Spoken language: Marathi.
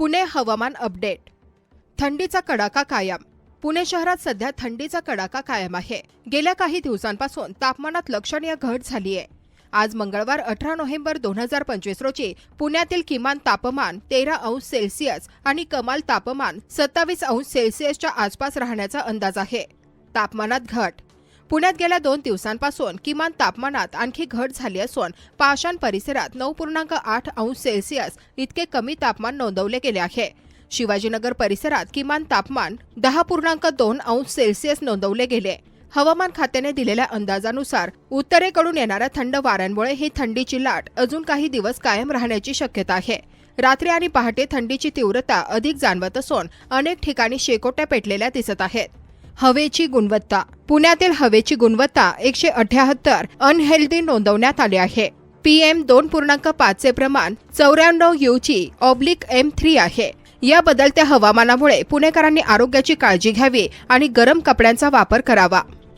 पुणे हवामान अपडेट. थंडीचा कडाका कायम. पुणे शहरात सध्या थंडीचा कडाका कायम आहे. गेल्या काही दिवसांपासून तापमानात लक्षणीय घट झाली आहे आज मंगळवार अठरा नोव्हेंबर दोन हजार पंचवीस रोजी पुण्यातील किमान तापमान तेरा अंश सेल्सिअस आणि कमाल तापमान सत्तावीस अंश सेल्सिअसच्या आसपास राहण्याचा अंदाज आहे. तापमानात घट. पुण्यात गेल्या दोन दिवसांपासून किमान तापमानात आणखी घट झाली असून पाषाण परिसरात नऊ पूर्णांक आठ अंश सेल्सिअस इतके कमी तापमान नोंदवले गेले आहे. शिवाजीनगर परिसरात किमान तापमान दहा पूर्णांक दोन अंश सेल्सिअस नोंदवले गेले. हवामान खात्याने दिलेल्या अंदाजानुसार उत्तरेकडून येणाऱ्या थंड वाऱ्यांमुळे ही थंडीची लाट अजून काही दिवस कायम राहण्याची शक्यता आहे. रात्री आणि पहाटे थंडीची तीव्रता अधिक जाणवत असून अनेक ठिकाणी शेकोट्या पेटलेल्या दिसत आहेत. हवेची गुणवत्ता पुण्यातील हवेची गुणवत्ता एकशे अठ्याहत्तर अनहेल्दी नोंदवण्यात आली आहे. पीएम दोन पूर्णांक पाचचे प्रमाण चौऱ्याण्णव यूची ऑब्लिक एम थ्री आहे. या बदलत्या हवामानामुळे पुणेकरांनी आरोग्याची काळजी घ्यावी आणि गरम कपड्यांचा वापर करावा.